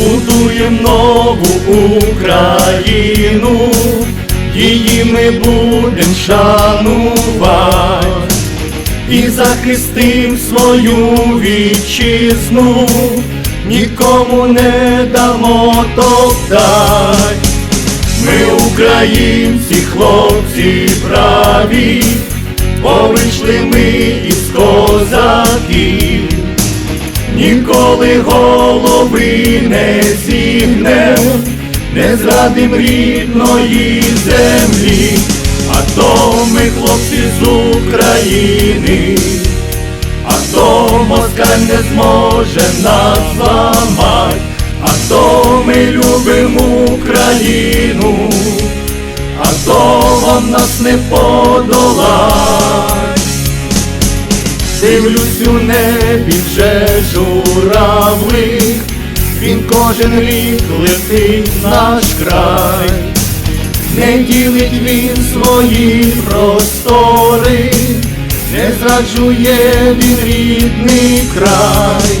Будуєм нову Україну, її ми будем шанувати і захистим свою вітчизну, нікому не дамо топтать. Ми українці, хлопці праві, бо вийшли ми із козаків, ніколи голови не зігнем, не зрадим рідної землі, а то ми хлопці з України, а то москаль не зможе нас зламать, а то ми любимо Україну, а то вам нас не подолать. Дивлюсь у небі вже журавлик, він кожен рік летить наш край, не ділить він свої простори, не зраджує він рідний край,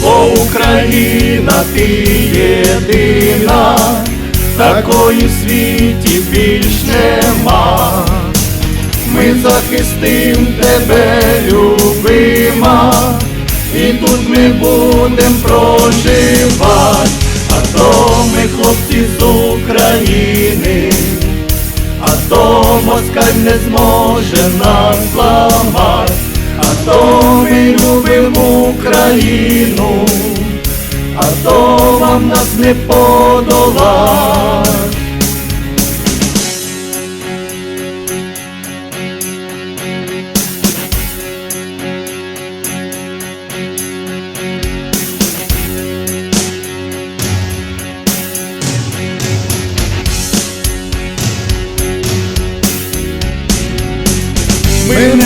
бо Україна ти єдина, такої в світі більш нема. Ми захистим тебе, любима, і тут ми будем проживати, а то ми хлопці з України, а то москаль не зможе нас зламати, а то ми любимо Україну, а то вам нас не подолать.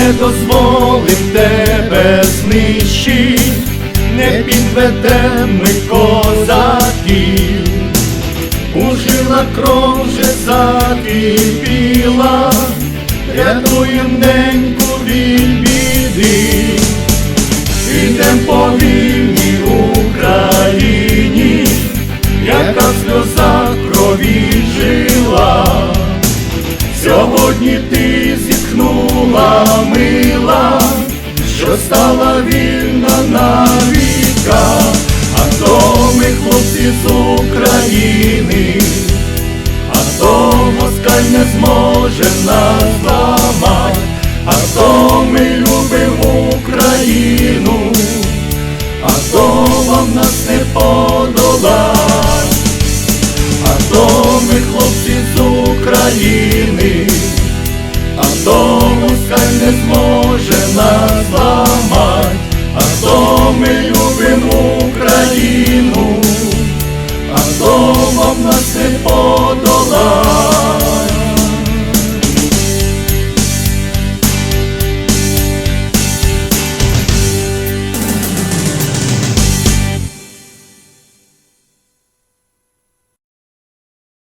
Не дозволим тебе знищить, не підведем ми козаків, у жилах кров вже закипіла, рятуєм неньку від біди, Ідем по вільній Україні, яка в сльозах крові жила. Сьогодні ти зітхнула мила, що стала вільна на а то ми хлопці з України, а то москаль не зможе нас зламать, а то ми любимо Україну, а то вам нас не подолать. А то ми хлопці з України,